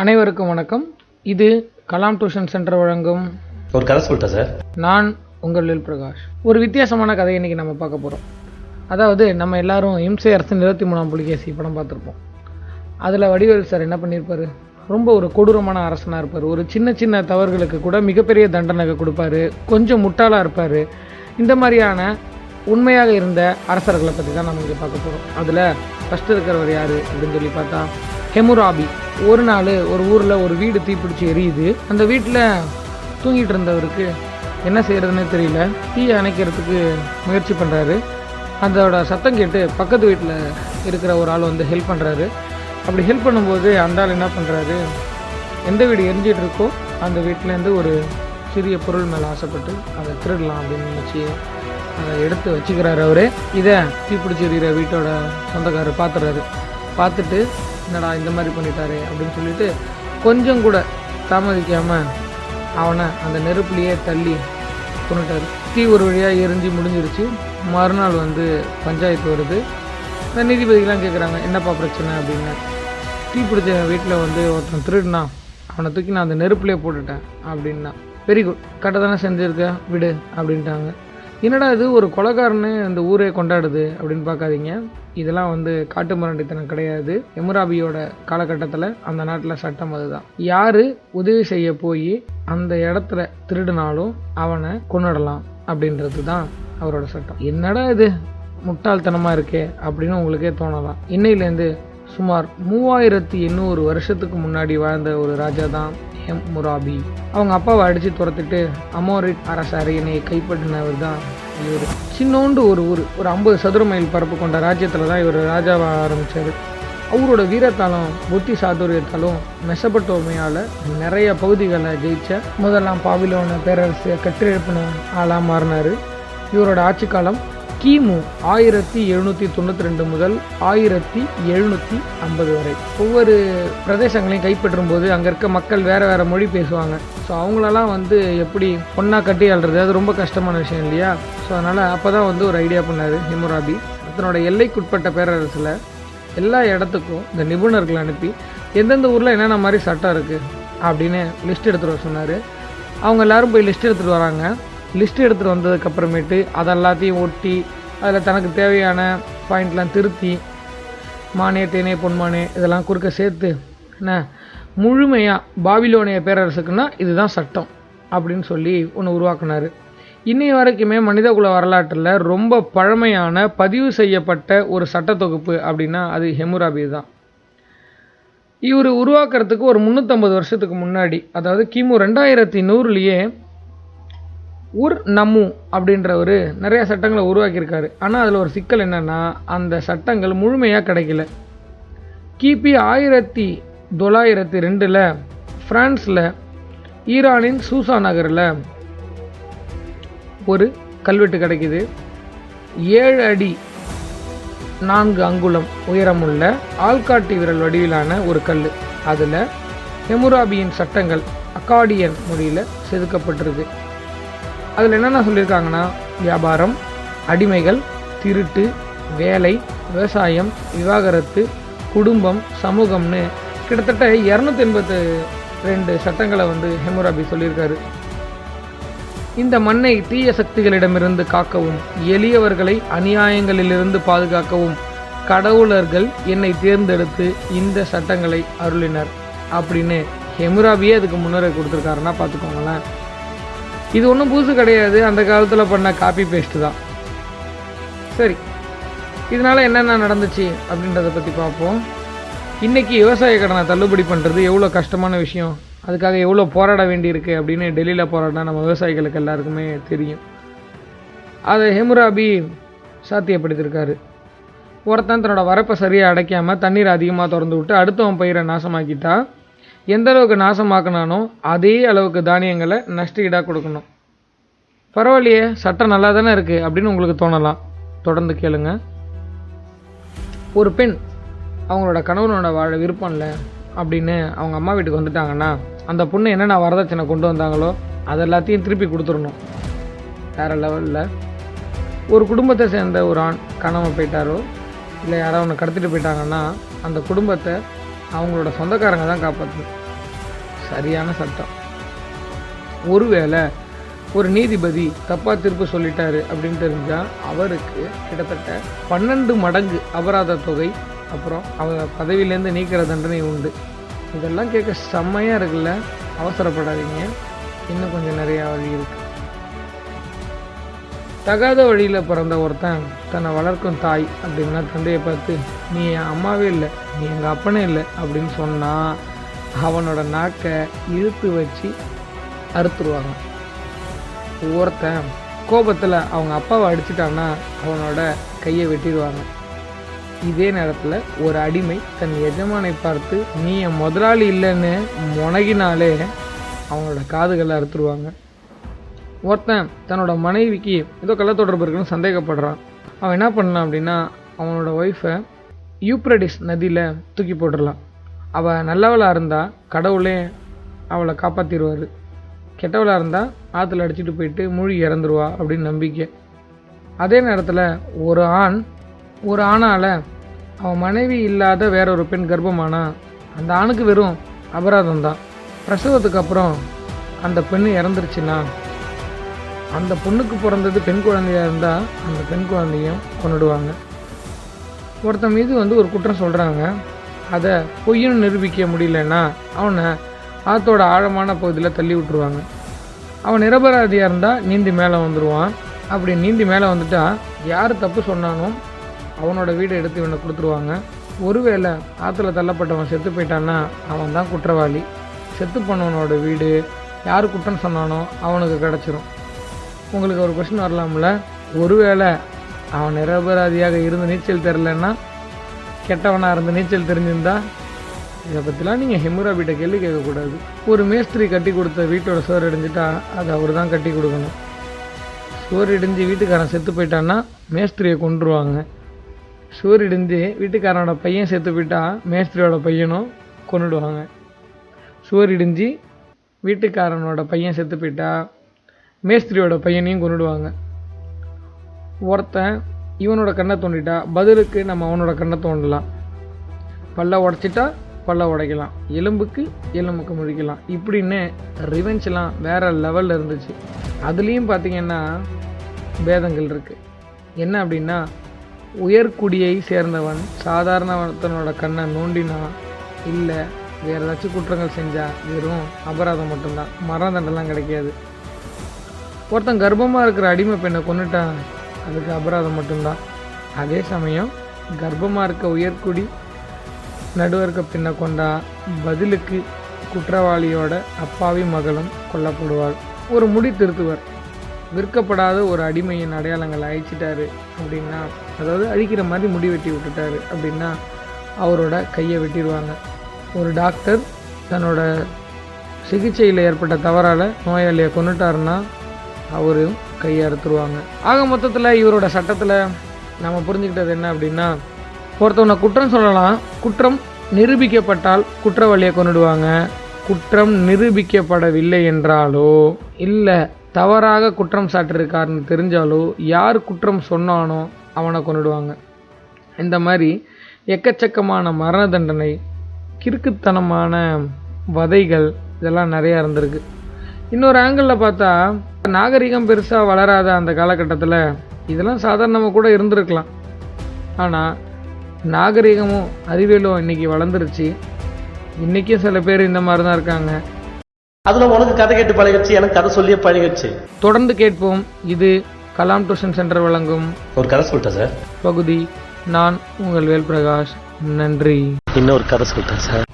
அனைவருக்கும் வணக்கம். இது கலாம் டியூஷன் சென்டர் வழங்கும் ஒரு கதை சொல்லிட்டா சார்? நான் உங்கள் லில் பிரகாஷ். ஒரு வித்தியாசமான கதையை இன்னைக்கு நம்ம பார்க்க போகிறோம் அதாவது நம்ம எல்லாரும் இம்சை அரசன் இருபத்தி மூணாம் புலிகேசி படம் பார்த்துருப்போம். அதில் வடிவேல் சார் என்ன பண்ணியிருப்பாரு ரொம்ப ஒரு கொடூரமான அரசனாக இருப்பார். ஒரு சின்ன சின்ன தவறுகளுக்கு கூட மிகப்பெரிய தண்டனை கொடுப்பாரு. கொஞ்சம் முட்டாளாக இருப்பார். இந்த மாதிரியான உண்மையாக இருந்த அரசர்களை பற்றி தான் நம்ம இங்கே பார்க்க போகிறோம் அதில் ஃபஸ்ட்டு இருக்கிறவர் யார் அப்படின்னு சொல்லி பார்த்தா ஹெமுராபி. ஒரு நாள் ஒரு ஊரில் ஒரு வீடு தீப்பிடிச்சு எரியுது. அந்த வீட்டில் தூங்கிட்டு இருந்தவருக்கு என்ன செய்கிறதுனே தெரியல. தீயை அணைக்கிறதுக்கு முயற்சி பண்ணுறாரு அதோட சத்தம் கேட்டு பக்கத்து வீட்டில் இருக்கிற ஒரு ஆள் வந்து ஹெல்ப் பண்ணுறாரு அப்படி ஹெல்ப் பண்ணும்போது அந்த ஆள் என்ன பண்ணுறாரு எந்த வீடு எரிஞ்சிட்டு இருக்கோ அந்த வீட்டிலேருந்து ஒரு சிறிய பொருள் மேலே ஆசைப்பட்டு அதை திருடலாம் அப்படின்னு நினச்சி அதை எடுத்து வச்சுக்கிறாரு அவரே. இதை தீப்பிடிச்சி எறிகிற வீட்டோட சொந்தக்காரர் பார்த்துறாரு பார்த்துட்டு என்னடா இந்த மாதிரி பண்ணிட்டாரு அப்படின்னு சொல்லிட்டு கொஞ்சம் கூட தாமதிக்காமல் அவனை அந்த நெருப்புலையே தள்ளி கொண்டுட்டார். தீ ஒரு வழியாக எரிஞ்சு முடிஞ்சிருச்சு. மறுநாள் வந்து பஞ்சாயத்து வருது. இந்த நீதிபதிகள்லாம் கேட்குறாங்க என்னப்பா பிரச்சனை? அப்படின்னு. தீ பிடிச்ச வீட்டில் வந்து ஒருத்தன் திருடினா அவனை தூக்கி நான் அந்த நெருப்புலேயே போட்டுட்டேன் அப்படின்னா வெரி குட். கரெக்டாக தானே செஞ்சுருக்க? விடு அப்படின்ட்டாங்க. என்னடா இது ஒரு கொலகாரன்னு இந்த ஊரே கொண்டாடுது அப்படின்னு பார்க்காதீங்க. இதெல்லாம் வந்து காட்டு மிராண்டித்தனம் கிடையாது. எமுராபியோட காலகட்டத்தில் அந்த நாட்டில் சட்டம் அதுதான். யாரு உதவி செய்ய போய் அந்த இடத்துல திருடினாலும் அவனை கொண்டாடலாம் அப்படின்றது தான் அவரோட சட்டம். என்னடா இது முட்டாள்தனமாக இருக்கே அப்படின்னு உங்களுக்கே தோணலாம். இன்னையிலேருந்து சுமார் மூவாயிரத்தி எண்ணூறு வருஷத்துக்கு முன்னாடி வாழ்ந்த ஒரு ராஜா தான் எம் முராபி. அவங்க அப்பாவை அடித்து துரத்துட்டு அமோரிட் அரச அரியணையை கைப்பற்றினவர் தான் இவர். சின்னோண்டு ஒரு ஊர் ஒரு ஐம்பது சதுர மைல் பரப்பு கொண்ட ராஜ்யத்தில் தான் இவர் ராஜாவாக ஆரம்பித்தார் அவரோட வீரத்தாலும் புத்தி சாதுரியத்தாலும் மெசபட்டோமையால் நிறைய பகுதிகளை ஜெயிச்ச முதலாம் பாபிலோன பேரரசு கட்டியெழுப்பின ஆளாக மாறினார். இவரோட ஆட்சி காலம் கிமு ஆயிரத்தி எழுநூற்றி தொண்ணூற்றி ரெண்டு முதல் ஆயிரத்தி எழுநூற்றி ஐம்பது வரை. ஒவ்வொரு பிரதேசங்களையும் கைப்பற்றும் போது அங்கே இருக்க மக்கள் வேறு வேறு மொழி பேசுவாங்க. ஸோ அவங்களெல்லாம் வந்து எப்படி ஒன்றா கட்டி ஆள்றது? அது ரொம்ப கஷ்டமான விஷயம் இல்லையா? ஸோ அதனால் அப்போ தான் வந்து ஒரு ஐடியா பண்ணார் ஹிமுராபி. தன்னோட எல்லைக்குட்பட்ட பேரரசில் எல்லா இடத்துக்கும் இந்த நிபுணர்களை அனுப்பி எந்தெந்த ஊரில் என்னென்ன மாதிரி சட்டம் இருக்குது அப்படின்னு லிஸ்ட் எடுத்துகிட்டு வர சொன்னார். அவங்க எல்லாரும் போய் லிஸ்ட் எடுத்துகிட்டு வராங்க. லிஸ்ட் எடுத்துகிட்டு வந்ததுக்கப்புறமேட்டு அதை எல்லாத்தையும் ஒட்டி அதில் தனக்கு தேவையான பாயிண்ட்லாம் திருத்தி மானே தேனே பொன்மானே இதெல்லாம் குறுக்க சேர்த்து என்ன? முழுமையாக பாபிலோனிய பேரரசுக்குன்னா இதுதான் சட்டம் அப்படின்னு சொல்லி ஒன்று உருவாக்குனார். இன்னை வரைக்குமே மனிதகுல வரலாற்றில் ரொம்ப பழமையான பதிவு செய்யப்பட்ட ஒரு சட்ட தொகுப்பு அப்படின்னா அது ஹெமுராபி தான். இவர் உருவாக்குறதுக்கு ஒரு முந்நூற்றம்பது வருஷத்துக்கு முன்னாடி அதாவது கிமு ரெண்டாயிரத்தி நூறுலேயே உர் நமு அப்படின்றவர் நிறைய சட்டங்களை உருவாக்கியிருக்காரு. ஆனால் அதில் ஒரு சிக்கல் என்னென்னா அந்த சட்டங்கள் முழுமையாக கிடைக்கல. கிபி ஆயிரத்தி தொள்ளாயிரத்தி ரெண்டில் ஃப்ரான்ஸில் ஈரானின் சூசா நகரில் ஒரு கல்வெட்டு கிடைக்குது. ஏழு அடி நான்கு அங்குலம் உயரமுள்ள ஆள்காட்டி விரல் வடிவிலான ஒரு கல் அதில் ஹெமுராபியின் சட்டங்கள் அக்காடியன் மொழியில் செதுக்கப்பட்டிருக்கு. அதில் என்னென்ன சொல்லியிருக்காங்கன்னா வியாபாரம் அடிமைகள் திருட்டு வேலை விவசாயம் விவாகரத்து குடும்பம் சமூகம்னு கிட்டத்தட்ட இரநூத்தி எண்பத்து ரெண்டு சட்டங்களை வந்து ஹெமுராபி சொல்லியிருக்காரு. இந்த மண்ணை தீய சக்திகளிடமிருந்து காக்கவும் எளியவர்களை அநியாயங்களிலிருந்து பாதுகாக்கவும் கடவுளர்கள் என்னை தேர்ந்தெடுத்து இந்த சட்டங்களை அருளினர் அப்படின்னு ஹெமுராபியே அதுக்கு முன்னுரை கொடுத்துருக்காருன்னா பார்த்துக்கோங்களேன். இது ஒன்றும் புதுசு கிடையாது. அந்த காலத்தில் பண்ண காப்பி பேஸ்ட் தான். சரி. இதனால் என்னென்ன நடந்துச்சு அப்படின்றத பற்றி பார்ப்போம். இன்றைக்கி விவசாய கடனை தள்ளுபடி பண்ணுறது எவ்வளோ கஷ்டமான விஷயம். அதுக்காக எவ்வளோ போராட வேண்டியிருக்கு அப்படின்னு டெல்லியில் போராடினா நம்ம விவசாயிகளுக்கு எல்லாருக்குமே தெரியும். அதை ஹெமுராபி சாத்தியப்படுத்தியிருக்காரு ஒருத்தன் தன்னோட வரப்பை சரியாக அடைக்காமல் தண்ணீர் அதிகமாக திறந்து விட்டு அடுத்தவன் பயிரை நாசமாக்கிட்டா எந்த அளவுக்கு நாசமாக்கினானோ அதே அளவுக்கு தானியங்களை நஷ்ட ஈடாக கொடுக்கணும். பரவாயில்லையே சட்டம் நல்லா தானே இருக்குது அப்படின்னு உங்களுக்கு தோணலாம். தொடர்ந்து கேளுங்க. ஒரு பெண் அவங்களோட கணவனோட வாழ விருப்பம் இல்லை அப்படின்னு அவங்க அம்மா வீட்டுக்கு வந்துட்டாங்கன்னா அந்த பொண்ணு என்னென்ன வரதட்சணை கொண்டு வந்தாங்களோ அது எல்லாத்தையும் திருப்பி கொடுத்துடணும். வேறு லெவலில் ஒரு குடும்பத்தை சேர்ந்த ஒரு ஆண் காணாமல் போயிட்டாரோ இல்லை யாரோ ஒன்று கடத்திட்டு போயிட்டாங்கன்னா அந்த குடும்பத்தை அவங்களோட சொந்தக்காரங்க தான் காப்பாற்றணும் சரியான சட்டம். ஒருவேளை ஒரு நீதிபதி தப்பா தீர்ப்பு சொல்லிட்டாரு அப்படின்னு தெரிஞ்சால் அவருக்கு கிட்டத்தட்ட பன்னெண்டு மடங்கு அபராத தொகை அப்புறம் அவர் பதவியிலேருந்து நீக்கிற தண்டனை உண்டு. இதெல்லாம் கேட்க செம்மையாக இருக்குல்ல? அவசரப்படாதீங்க. இன்னும் கொஞ்சம் நிறையா வழி இருக்குது தகாத வழியில் பிறந்த ஒருத்தன் தன்னை வளர்க்கும் தாய் அப்படின்னா தந்தையை பார்த்து நீ என் அம்மாவே இல்லை நீ எங்கள் அப்பனே இல்லை அப்படின்னு சொன்னால் அவனோட நாக்கை இழுத்து வச்சு அறுத்துருவாங்க. ஒருத்தன் கோபத்தில் அவங்க அப்பாவை அடிச்சிட்டான்னா அவனோட கையை வெட்டிடுவாங்க. இதே நேரத்தில் ஒரு அடிமை தன் எஜமானை பார்த்து நீ என் முதலாளி இல்லைன்னு முனகினாலே அவனோட காதுகளை அறுத்துருவாங்க. ஒருத்தன் தன்னோட மனைவிக்கு ஏதோ கள்ள தொடர்பு இருக்குன்னு சந்தேகப்படுறான். அவன் என்ன பண்ணலாம் அப்படின்னா அவனோட ஒய்ஃபை யூப்ரடிஸ் நதியில் தூக்கி போட்டுடலாம். அவள் நல்லவளாக இருந்தால் கடவுளே அவளை காப்பாற்றிடுவார் கெட்டவளாக இருந்தால் ஆற்றுல அடிச்சிட்டு போயிட்டு மூழ்கி இறந்துருவா அப்படின்னு நம்பிக்கை. அதே நேரத்தில் ஒரு ஆண் ஒரு ஆணால் அவன் மனைவி இல்லாத வேற ஒரு பெண் கர்ப்பமானா அந்த ஆணுக்கு வெறும் அபராதம் தான் பிரசவத்துக்கு அப்புறம் அந்த பெண்ணு இறந்துருச்சுன்னா அந்த பொண்ணுக்கு பிறந்தது பெண் குழந்தையாக இருந்தால் அந்த பெண் குழந்தையும் கொண்டுடுவாங்க ஒருத்தன் மீது வந்து ஒரு குற்றம் சொல்கிறாங்க அதை பொய்யும் நிரூபிக்க முடியலன்னா அவனை ஆத்தோட ஆழமான பகுதியில் தள்ளி விட்டுருவாங்க. அவன் நிரபராதியாக இருந்தால் நீந்தி மேலே வந்துடுவான் அப்படி நீந்தி மேலே வந்துட்டா யார் தப்பு சொன்னானோ அவனோட வீடை எடுத்து இவனை கொடுத்துருவாங்க. ஒருவேளை ஆற்றுல தள்ளப்பட்டவன் செத்து போயிட்டான்னா அவன் தான் குற்றவாளி. செத்து போனவனோட வீடு யார் குற்றம் சொன்னானோ அவனுக்கு கிடச்சிரும். உங்களுக்கு ஒரு கொஷின் வரலாம்ல? ஒருவேளை அவன் நிரபராதியாக இருந்து நீச்சல் தெரிலன்னா கெட்டவனாக இருந்து நீச்சல் தெரிஞ்சிருந்தா இதை பற்றிலாம் நீங்கள் ஹெமுராபிட்ட கேள்வி கேட்கக்கூடாது. ஒரு மேஸ்திரி கட்டி கொடுத்த வீட்டோட சுவர் இடிஞ்சிட்டா அது அவர் தான் கட்டி கொடுக்கணும். சுவர் இடிஞ்சு வீட்டுக்காரன் செத்து போயிட்டான்னா மேஸ்திரியை கொண்டுருவாங்க சுவர் இடிஞ்சு வீட்டுக்காரனோட பையன் செத்து போயிட்டா மேஸ்திரியோட பையனும் கொண்டுடுவாங்க சுவர் இடிஞ்சு வீட்டுக்காரனோட பையன் செத்து போயிட்டா மேஸ்திரியோட பையனையும் கொண்டுடுவாங்க ஒருத்தன் இவனோட கண்ணை தோண்டிட்டா பதிலுக்கு நம்ம அவனோட கண்ணை தோண்டலாம். பல்ல உடச்சிட்டா பல்ல உடைக்கலாம். எலும்புக்கு எலும்புக்கு முழிக்கலாம் இப்படின்னு ரிவெஞ்ச்லாம் வேற லெவலில் இருந்துச்சு. அதுலேயும் பார்த்தீங்கன்னா பேதங்கள் இருக்குது என்ன அப்படின்னா உயர்குடியை சேர்ந்தவன் சாதாரணத்தனோட கண்ணை நோண்டினா இல்லை வேறு ஏதாச்சும் குற்றங்கள் செஞ்சால் வெறும் அபராதம் மட்டும்தான். மரண தண்டெல்லாம் கிடைக்காது. ஒருத்தன் கர்ப்பமாக இருக்கிற அடிமை பெண்ணை கொண்டுட்டான் அதுக்கு அபராதம் மட்டும்தான். அதே சமயம் கர்ப்பமாக இருக்க உயர்குடி நடுவர்க்க பெண்ணை கொண்டா பதிலுக்கு குற்றவாளியோட அப்பாவி மகளும் கொல்லப்படுவாள். ஒரு முடி திருத்துவர். விற்கப்படாத ஒரு அடிமையின் அடையாளங்களை அழிச்சிட்டாரு அப்படின்னா அதாவது அழிக்கிற மாதிரி முடி வெட்டி விட்டுட்டாரு அப்படின்னா அவரோட கையை வெட்டிடுவாங்க. ஒரு டாக்டர் தன்னோட சிகிச்சையில் ஏற்பட்ட தவறால் நோயாளியை கொண்டுட்டாருன்னா அவரும் கையை அறுத்துருவாங்க ஆக மொத்தத்தில் இவரோட சட்டத்தில் நம்ம புரிஞ்சுக்கிட்டது என்ன அப்படின்னா ஒருத்தவனை குற்றம் சொல்லலாம் குற்றம் நிரூபிக்கப்பட்டால் குற்றவாளியை கொண்டுடுவாங்க குற்றம் நிரூபிக்கப்படவில்லை என்றாலோ இல்லை தவறாக குற்றம் சாட்டிருக்காருன்னு தெரிஞ்சாலோ யார் குற்றம் சொன்னானோ அவனை கொண்டுடுவாங்க இந்த மாதிரி எக்கச்சக்கமான மரண தண்டனை கிறுக்குத்தனமான வதைகள் இதெல்லாம் நிறையா இருந்திருக்கு. இன்னொரு ஆங்கிளில் பார்த்தா நாகரிகம் பெருசாக வளராத அந்த காலகட்டத்தில் இதெல்லாம் சாதாரணமாக கூட இருந்திருக்கலாம். ஆனால் நாகரிகமும் அறிவியலும் இன்னைக்கு வளர்ந்துருச்சு. இன்றைக்கும் சில பேர் இந்த மாதிரி தான் இருக்காங்க. அதுல உனக்கு கதை கேட்டு பழகிடுச்சு எனக்கு கதை சொல்லியே பழகிடுச்சு. தொடர்ந்து கேட்போம். இது கலாம் டியூஷன் சென்டர் வழங்கும் ஒரு கதை சொல்லிட்டேன் சார். பகுதி. நான் உங்கள் வேல்பிரகாஷ். நன்றி. இன்னொரு கதை சொல்லிட்டேன் சார்.